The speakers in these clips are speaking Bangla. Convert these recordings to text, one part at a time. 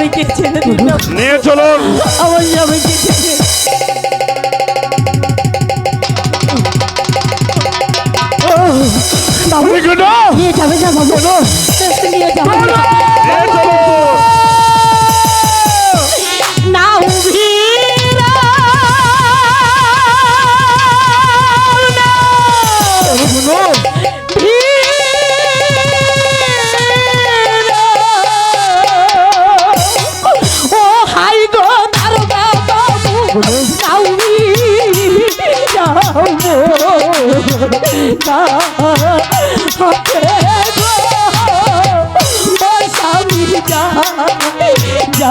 স্বামীকে ছেড়ে দিলাম নিয়ে চলুন আমার স্বামীকে ছেড়ে নিয়ে যাবে না বাবু। जा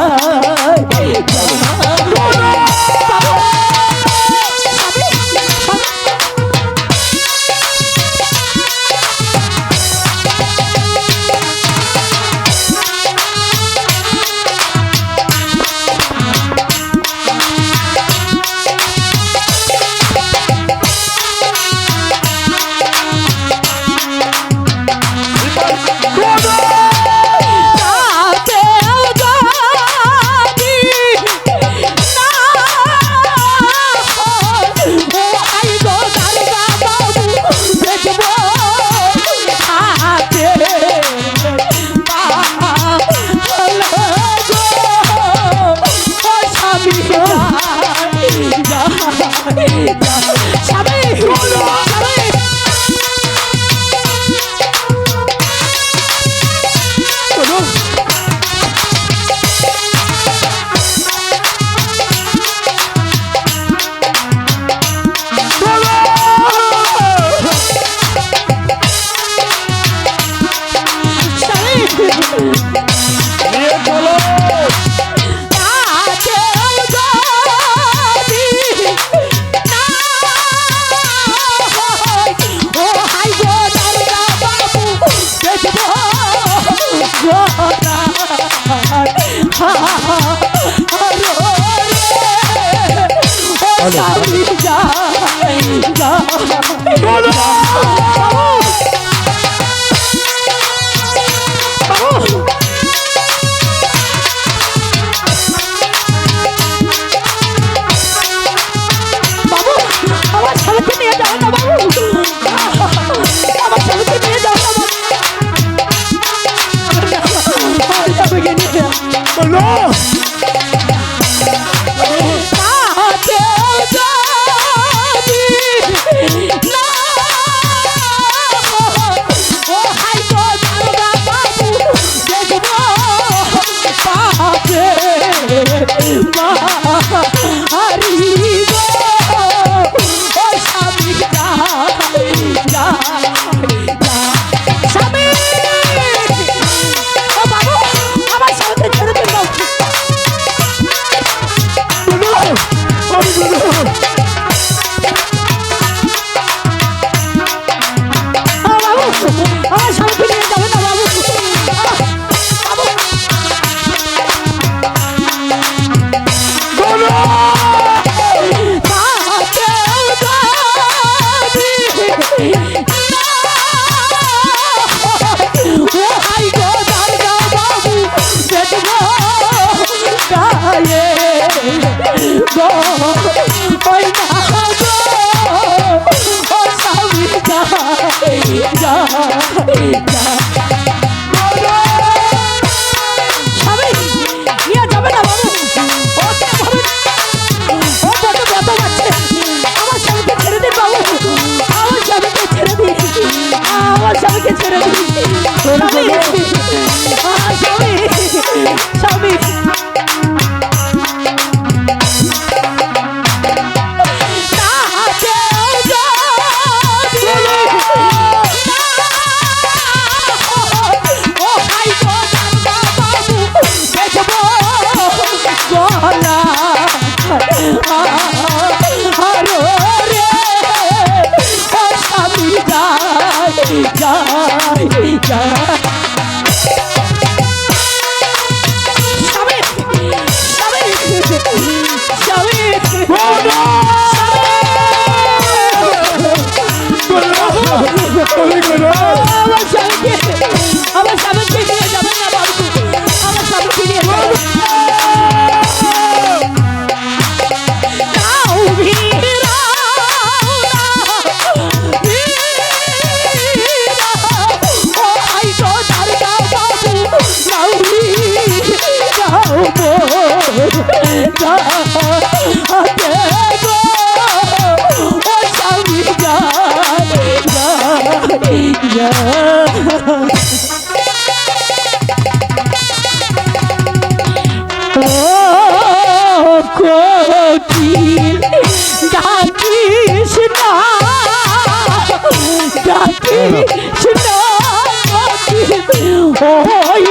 போய்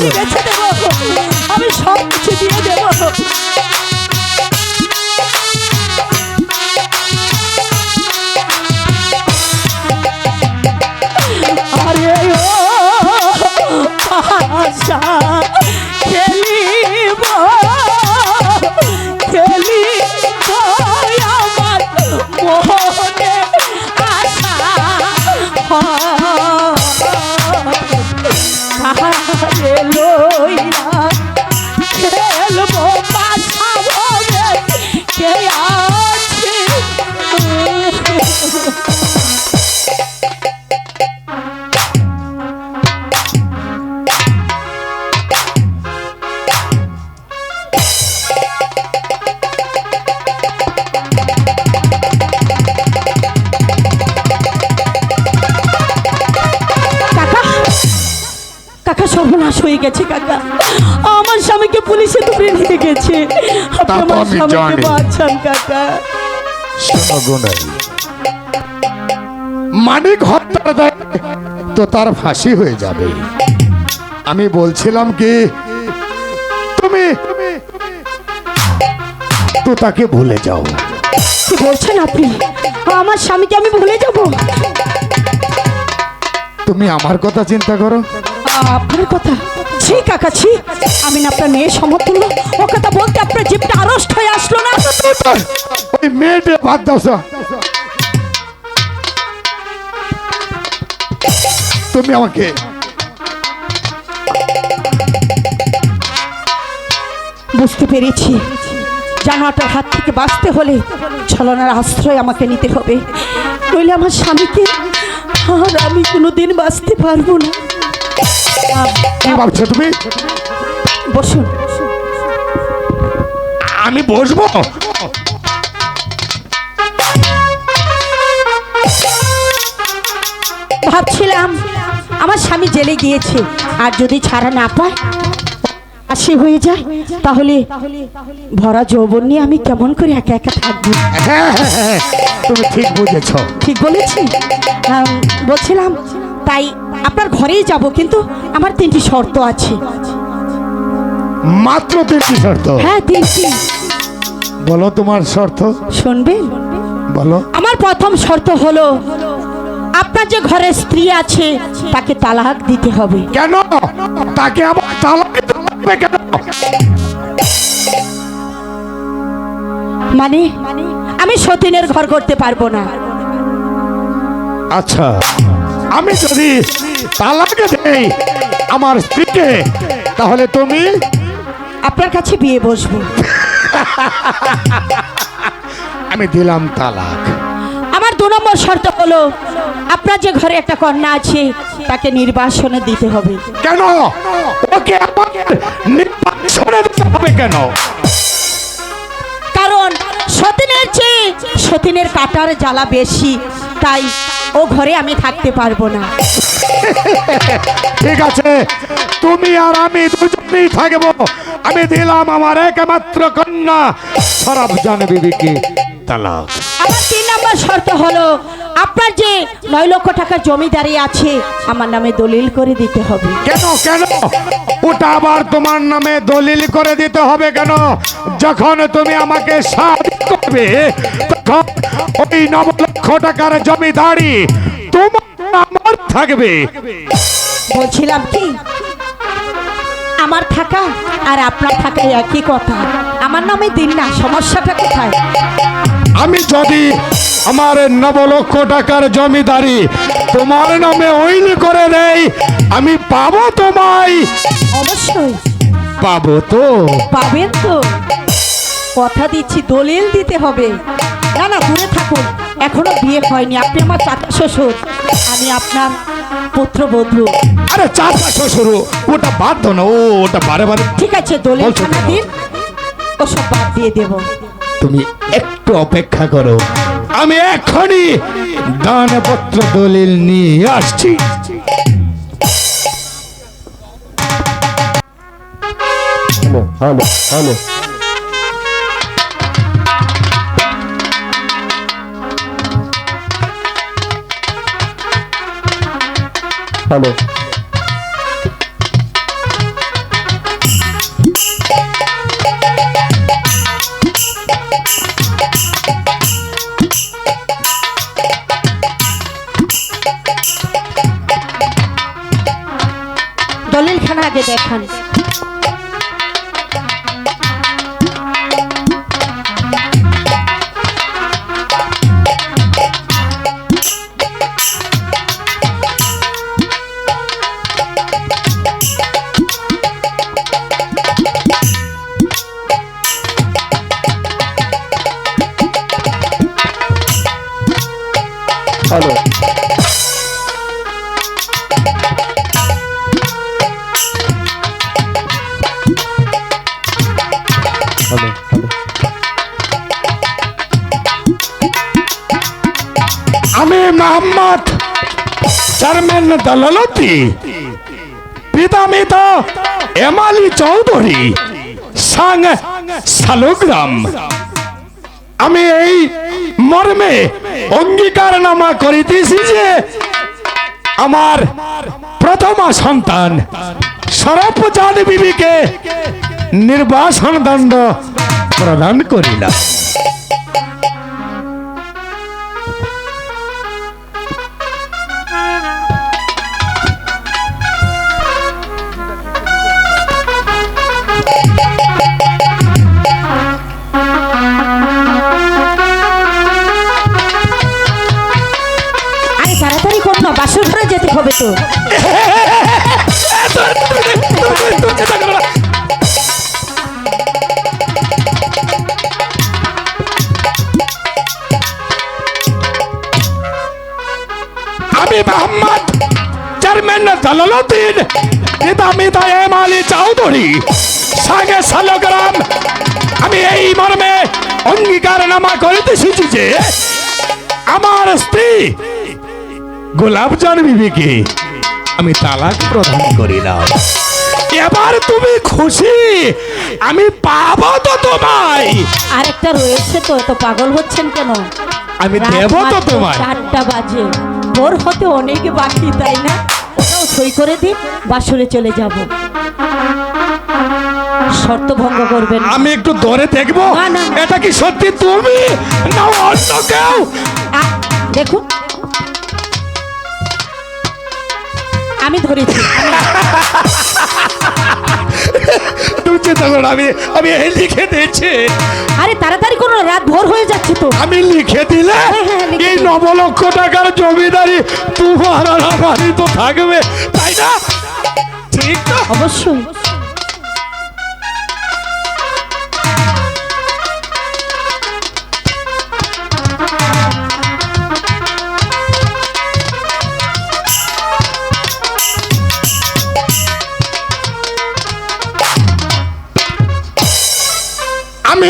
বাড়ি বেছে দেবো আমি সব গেছে কাকা। আমার স্বামীকে পুলিশে ধরে নিয়ে গেছে। আপনি আমার স্বামীকে বাঁচান কাকা। মানিক হত্যার দায় তো তার ফাঁসি হয়ে যাবে। আমি বলছিলাম কি তুমি তো তাকে ভুলে যাও। কি বলছেন আপনি? আমার স্বামীকে আমি ভুলে যাব? তুমি আমার কথা চিন্তা করো। আপনার কথা? ছি কাকা ছি। আমি না আপনার মেয়ের সমতুল্য। ও কথা বলতে আপনার জিপটা আড়ষ্ট হয়ে আসলো না। ওই মেয়েটে বাদ দাও। তুমি আমাকে বুঝতে পেরেছি। জানোয়ারটার হাত থেকে বাঁচতে হলে ছলনার আশ্রয় আমাকে নিতে হবে। নইলে আমার স্বামীকে আর আমি কোনোদিন বাঁচতে পারব না। কি ভাবছ তুমি? বসুন। আমি বসবো? ভাবছিলাম আমার স্বামী জেলে গিয়েছে আর যদি ছাড়া না পায় আসে হয়ে যায়। তাহলে ভরা যৌবন নিয়ে আমি কেমন করে একা একা থাকব? হ্যাঁ হ্যাঁ, হ্যাঁ, তুমি ঠিক বুঝেছ। ঠিক বলেছি? বলছিলাম তাই আপনার ঘরেই যাব কিন্তু আমার তিনটি শর্ত আছে। মাত্র তিনটি শর্ত? হ্যাঁ তিনটি। বলো তোমার শর্ত। শুনবেন বলো। আমার প্রথম শর্ত হলো আপনার যে ঘরে স্ত্রী আছে তাকে তালাক দিতে হবে। কেন? তাকে আমার তালাক দিতে কেন? মানে আমি সতীনের ঘর করতে পারব না। আচ্ছা। আমি যদি তালাকে দেই আমার স্ত্রীকে তাহলে তুমি? আপনার কাছে বিয়ে বসবো। আমি দিলাম তালাক। আমার দু নম্বর শর্ত হলো আপনার যে ঘরে একটা কন্যা আছে তাকে নির্বাসনে দিতে হবে। কেন? ওকে আমাকে নির্বাচনে দিতে হবে কেন? সতীনের চেয়ে সতীনের কাটার জ্বালা বেশি তাই ও ঘরে আমি থাকতে পারব না। ঠিক আছে তুমি আর আমি দুজনেই থাকব। আমি দিলাম আমার একমাত্র কন্যা সরব জান বিবিকে তালাক। আমার তিন নম্বর শর্ত হলো আপনার যে নয় লক্ষ টাকা জমিদারি আছে আমার নামে দলিল করে দিতে হবে। কেন কেন? ওটা আবার তোমার নামে দলিল করে দিতে হবে কেন? যখন তুমি আমাকে সাহায্য করবে তখন ওই নব লক্ষ টাকার জমিদারি তোমার আমার থাকবে। বলছিলাম কি? আমার থাকা আর আপনার থাকা একই কথা। আমার নামে দিন না সমস্যাটা কোথায়? আমি যদি আমার নব লক্ষ টাকার জমিদারি তোমার নামে ওইল করে দেই আমি পাবো তোমায়। অবশ্যই। পাবো তো। পাবেন তো। কথা দিচ্ছি দলিল দিতে হবে। না না দূরে থাকুন। এখনও বিয়ে হয়নি। আপনি আমার চাচা শ্বশুর। আমি আপনার পুত্রবধূ আরে চাচা শ্বশুর ওটা বাধ্য না। ও ওটা বারে বারে ঠিক আছে দলিল দিন ওসব বাদ দিয়ে দেব। তুমি একটু অপেক্ষা করো। আমি এখনই দানপত্র দলিল নিয়ে আসছি। Hello hello hello. দেখান। আমি এই মর্মে অঙ্গীকার নামা করিতেছি যে আমার প্রথমা সন্তান সরপচাঁদ বিবিকে নির্বাসন দণ্ড প্রদান করিলাম। হবে তো? আমি মোহাম্মদ চেয়ারম্যান জালালউদ্দিন পিতা মিতা এম আলী চৌধুরী। সাগে সালগ্রাম, আমি এই মর্মে অঙ্গীকার নামা করিতেছি যে, আমার স্ত্রী গোলাপজান বিবিকে আমি তালাক প্রদান করিলাম। এবার তুমি খুশি আমি পাবো তো তোমায়। আরেকটা রয়েছে তো এত পাগল হচ্ছেন কেন? আমি দেব তো তোমায়। চারটা বাজে। ভোর হতে অনেক বাকি তাই না? ওটাও সই করে দিন বাসরে চলে যাব। শর্ত ভঙ্গ করবেন আমি একটু ধরে দেখব। না, না, না। এটা কি সত্যি তুমি? না অন্য কেউ? দেখুন আমি ধরেছি। তুমি চিন্তা করো আমি আমি এই লিখে দিচ্ছি আরে তাড়াতাড়ি করুন রাত ভোর হয়ে যাচ্ছে তো। আমি লিখে দিলে হ্যাঁ, হ্যাঁ, এই নব লক্ষ টাকার জমিদারি তোমার আর আমারই তো থাকবে তাই না? ঠিক তো? অবশ্যই।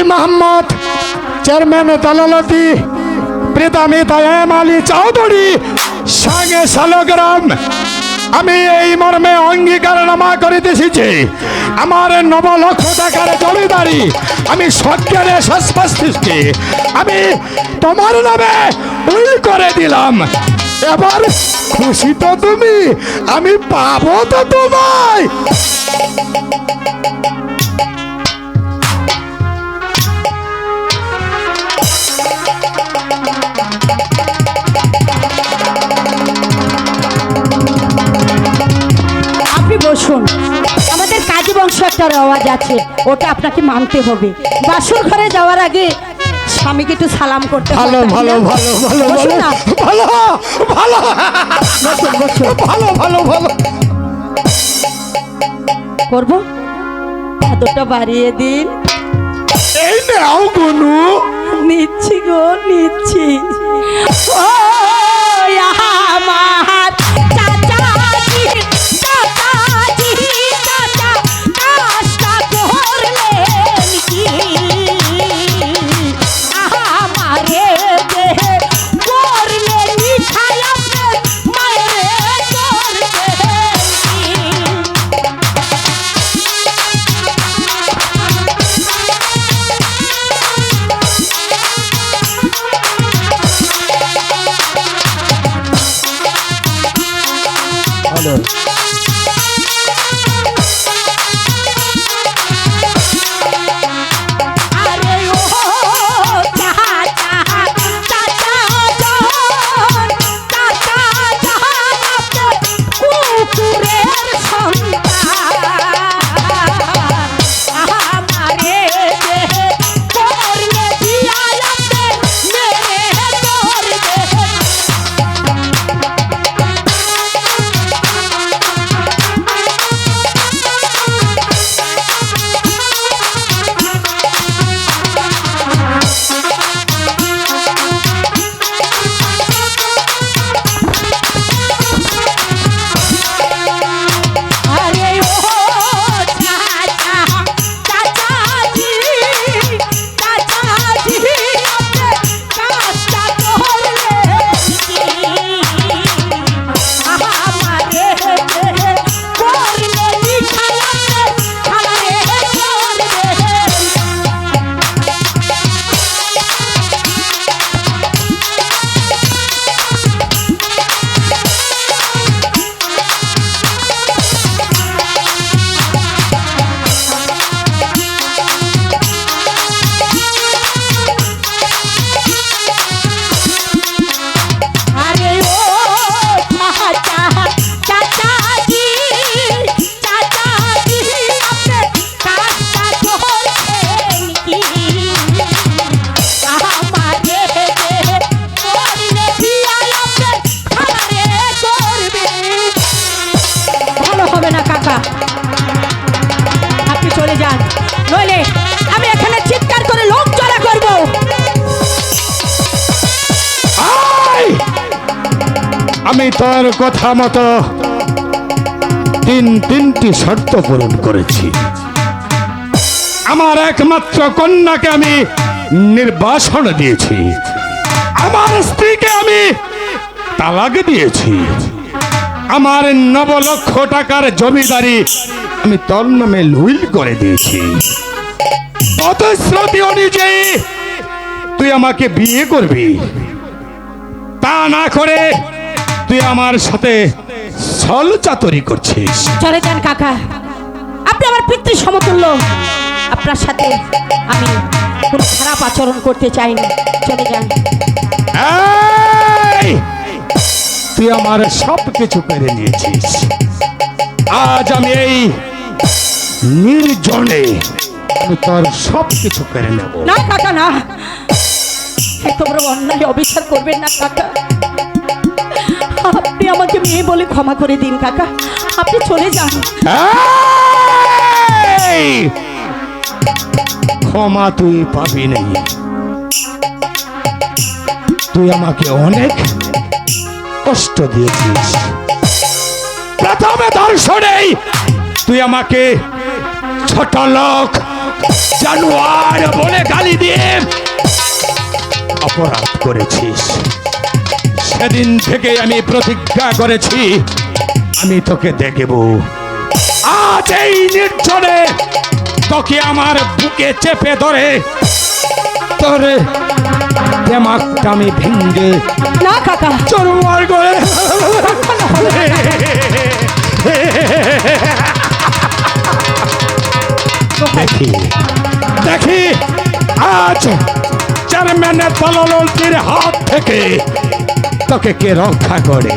আমি মোহাম্মদ, চেয়ারম্যান দালালতি পিতা মিতা এম আলী চৌধুরী, সঙ্গে শালগ্রাম আমি এই মর্মে অঙ্গীকার নামা করিতেছি যে আমার নব লক্ষ টাকার জমিদারি, আমি সজ্ঞানে সস্পষ্টিষ্টি আমি তোমার নামে করে দিলাম। এবার খুশি তো তুমি, আমি পাবো তো তোমায়। একটা রেওয়াজ আছে ওটা আপনাকে মানতে হবে। বাসর ঘরে যাওয়ার আগে স্বামীকে একটু সালাম করতে ভালো ভালো ভালো ভালো ভালো ভালো ভালো। ভালো। ভালো ভালো করব? চাদরটা বাড়িয়ে দিন। এই নাও গনু। নিচ্ছি গো নিচ্ছি। ও আমার আমি তোর কথা মতো তিন তিনটি শর্ত পূরণ করেছি। আমার একমাত্র কন্যাকে আমি নির্বাসন দিয়েছি। আমার স্ত্রীকে আমি তালাক দিয়েছি। আমার নব লক্ষ টাকার জমিদারি আমি তোর নামে লুইল করে দিয়েছি। প্রতিশ্রুতি অনুযায়ী তুই আমাকে বিয়ে করবি। তা না করে তুই আমার সাথে ছল চাতরি করছিস। চলে যান কাকা। আপনি আমার পিতৃ সমতুল্য। আপনার সাথে আমি কোনো খারাপ আচরণ করতে চাই না চলে যান! তুই আমার সব কিছু কেড়ে নিয়েছিস। আজ আমি এই নির্জনে আমি তোর সব কিছু কেড়ে নেব। না কাকা না। এত বড় অন্যায় অবিচার করবেন না কাকা। আপনি আমাকে মেয়ে বলে ক্ষমা করে দিন, কাকা। আপনি চলে যান। ক্ষমা তুই পাবি নেই তুই আমাকে অনেক কষ্ট দিয়েছিস। প্রথমে দর্শনেই তুই আমাকে ছোট লোক, জানোয়ার বলে গালি দিয়ে অপরাধ করেছিস। সেদিন থেকে আমি প্রতিজ্ঞা করেছি আমি তোকে দেখব। আজ এই নির্জনে তোকে আমার বুকে চেপে ধরে তোর দেমাকটা আমি ভেঙ্গে না কাকা। চরমার করে দেখি দেখি আজ চেয়ারম্যানের দললটির হাত থেকে তোকে কে রক্ষা করে?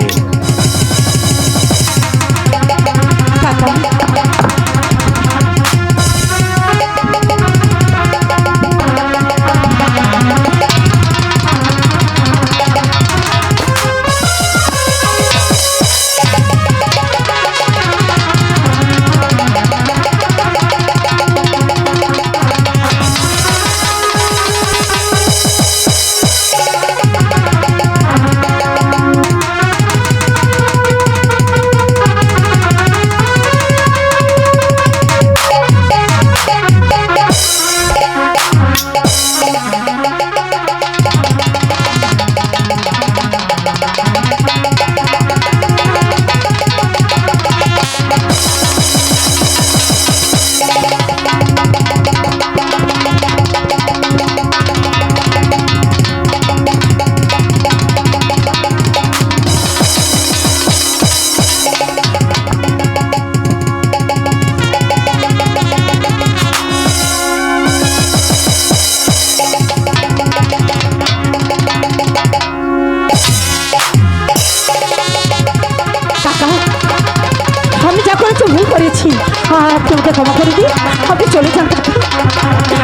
ভুল করেছি। আর আমাকে ক্ষমা করে দিন আপনি চলে যান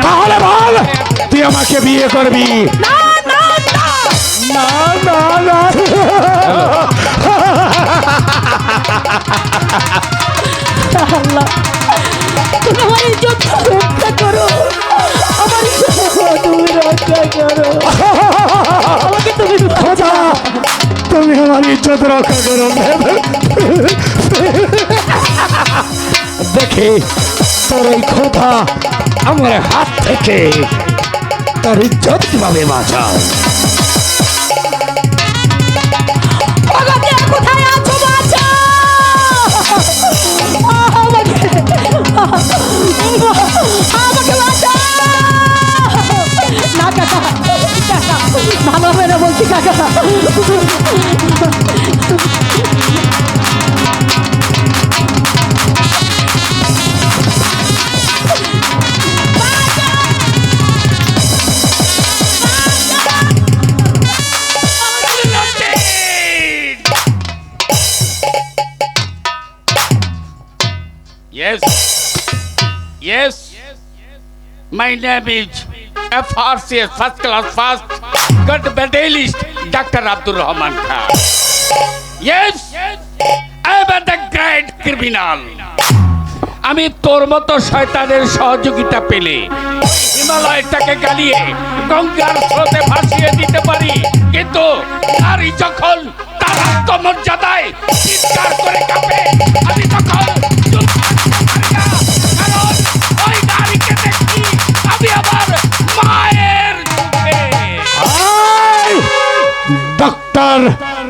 তাহলে বল তুই আমাকে বিয়ে করবি। না না না। না না না। আল্লাহ তুমি আমার ইজ্জত রক্ষা করো। আমার তুমি রক্ষা করো। আমাকে তুমি খোদা তুমি আমার ইজ্জত রক্ষা করো। দেখি, তোর এই খোদা আমার হাত থেকে তোর ইজ্জত কীভাবে বাঁচাও ভালো হবে না বলছি, কাকা। My name is FRCS First Class First Good Medalist Dr. Abdul Rahman Khan. Yes. I am the great criminal. আমি তোর মতো শয়তানের সহযোগিতা পেলে হিমালয়টাকে গালিয়ে গঙ্গার স্রোতে ভাসিয়ে দিতে পারি কিন্তু নারী যখন তার আত্মমর্যাদায় চিৎকার করে কাঁপে আমি তখন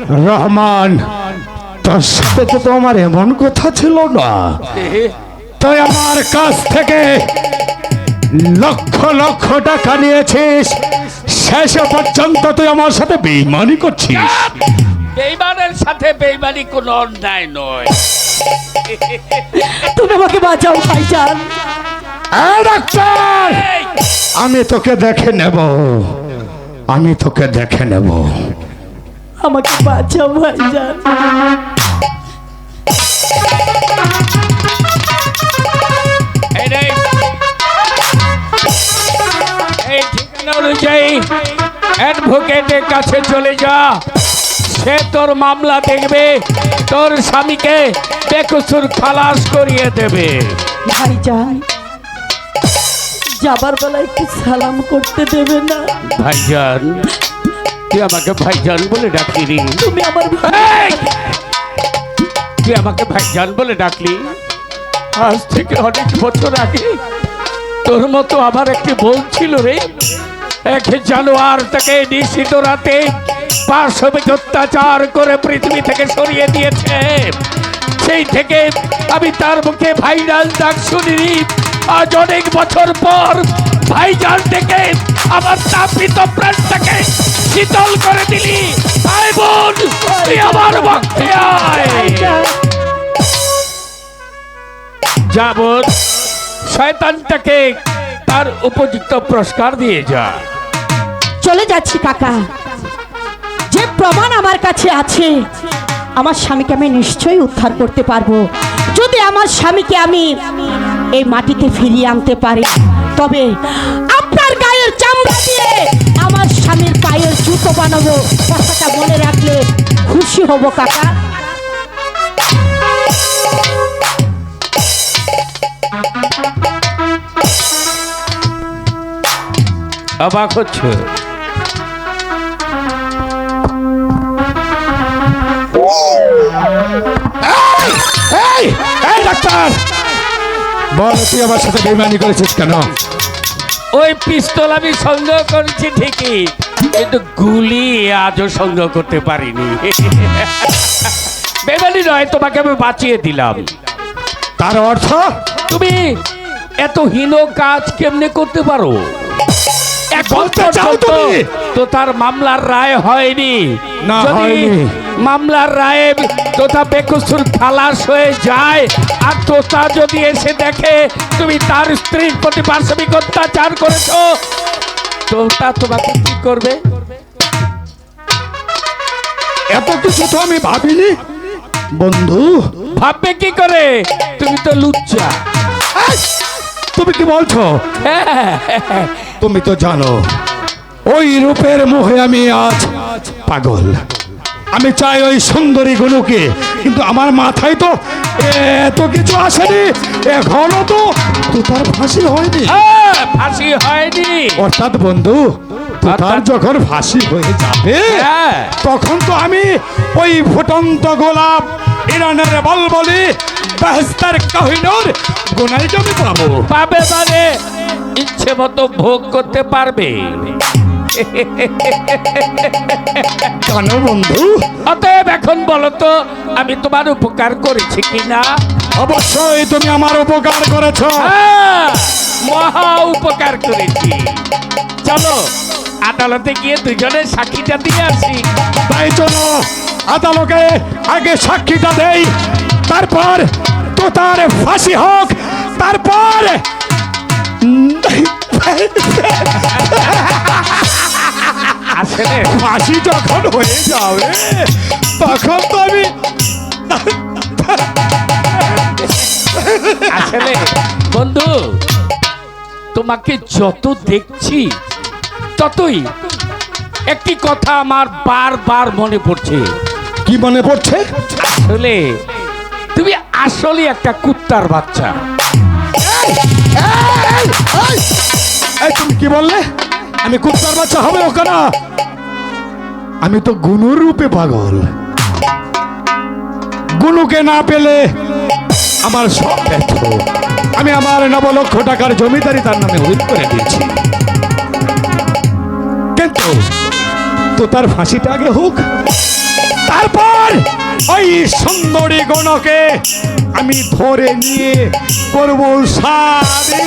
রহমান তোর সাথে তো তোমার এমন কথা ছিল না। তুই আমার কাছ থেকে লক্ষ লক্ষ টাকা নিয়েছিস। শেষ পর্যন্ত তুই আমার সাথে বেইমানি করছিস। বেইমানের সাথে বেইমানি কোনো অন্যায় নয়। তুমি আমাকে বাঁচাও ভাইজান। এই ডাক্তার আমি তোকে দেখে নেব। আমি তোকে দেখে নেব। আমাকে বাঁচাও ভাইজান। এই ঠিকানা অনুযায়ী অ্যাডভোকেটের কাছে চলে যা। সে তোর মামলা দেখবে তোর স্বামীকে বেকসুর খালাস করিয়ে দেবে। ভাইজান যাবার বেলা একটু সালাম করতে দেবে না? ভাইজান। তুই আমাকে ভাইজান বলে ডাকলি তুমি আমার! তুই আমাকে ভাইজান বলে ডাকলি। আজ থেকে অনেক বছর আগে তোর মতো আমার একটি বোন ছিল রে। এক জানোয়ার তাকে নিশ্চিত রাতে পাশবিক অত্যাচার করে পৃথিবী থেকে সরিয়ে দিয়েছে। সেই থেকে আমি তার মুখে ভাইরাল ডাক শুনিনি। আজ অনেক বছর পর ভাইজান থেকে আমার তাপিত প্রাণটাকে শীতল করে দিলি। আয় বোন, তুই আমার ভক্তে ভাইজান শয়তানটাকে তার উপযুক্ত পুরস্কার দিয়ে যা। চলে যাচ্ছি কাকা। যে প্রমাণ আমার কাছে আছে, আমার স্বামীকে আমি নিশ্চয়ই উদ্ধার করতে পারব। যদি আমার স্বামীকে আমি এই মাটিতে ফিরিয়ে আনতে পারি, তবে আপনার স্বামীর পায়ের জুতো বানাবো। কথাটা মনে রাখলে খুশি হব কাকা। অবাক হচ্ছে। এই এই ডাক্তার! বল তুই আমার সাথে বেইমানি করেছিস কেন? ওই পিস্তল আমি সংগ্রহ করেছি ঠিকই কিন্তু গুলি আজও সংগ্রহ করতে পারিনি। বেমানি নয় তোমাকে আমি বাঁচিয়ে দিলাম। তার অর্থ? তুমি এত হীন কাজ কেমনে করতে পারো? এখন তো তার মামলার রায় হয়নি। না, হয়নি। মামলার রায়ে তোতা বেকসুর খালাস হয়ে যায় আর তোতা যদি এসে দেখে তুমি তার স্ত্রীর প্রতি পাশবিক অত্যাচার করেছ তোতা তোমাকে কি করবে? এত কিছু তো আমি ভাবিনি। বন্ধু। ভাববে কি করে? তুমি তো লুচ্চা। তুমি কি বলছো? হ্যাঁ, তুমি তো জানো ওই রূপের মোহে আমি আজ পাগল। আমি চাই ওই সুন্দরী গুলোকে কিন্তু আমার মাথায় তো এত কিছু আসেনি এখনও তো তো তার ফাঁসি হয়নি। হ্যাঁ, ফাঁসি হয়নি। অর্থাৎ বন্ধু তার যখন ফাঁসি হয়ে যাবে হ্যাঁ। তখন তো আমি ওই ফুটন্ত গোলাপ ইরানের বলবলি বেহেস্তার কাহিনুর গোনাই জমি পাবো। পাবে মানে ইচ্ছে মতো ভোগ করতে পারবে। কেন বন্ধু অতএব এখন বলো তো আমি তোমার উপকার করেছি কিনা? অবশ্যই তুমি আমার উপকার করেছ। হ্যাঁ, মহা উপকার করেছি। চলো আদালতে গিয়ে দুজনের সাক্ষীটা দিয়ে আসি। তাই চলো আদালতে আগে সাক্ষীটা দেই। তারপর তো তার ফাঁসি হোক তারপর আসলে ফাঁসি যখন হয়ে যাবে তখন তো আমি আসলে বন্ধু তোমাকে যত দেখছি ততই একটি কথা আমার বারবার মনে পড়ছে। কি মনে পড়ছে? আসলে তুমি আসলে একটা কুত্তার বাচ্চা। এই তুমি কি বললে? আমি কুত্তার বাচ্চা হবে ওখানে। আমি তো গুনুর রূপে পাগল। গুনুকে না পেলে আমার সব ব্যর্থ। আমি আমার নব লক্ষ টাকার জমিদারি তার নামে উইল করে দিয়েছি। কিন্তু তো তার ফাঁসিটা আগে হোক। তারপর ওই সুন্দরী গণকে আমি ধরে নিয়ে করব সাদে।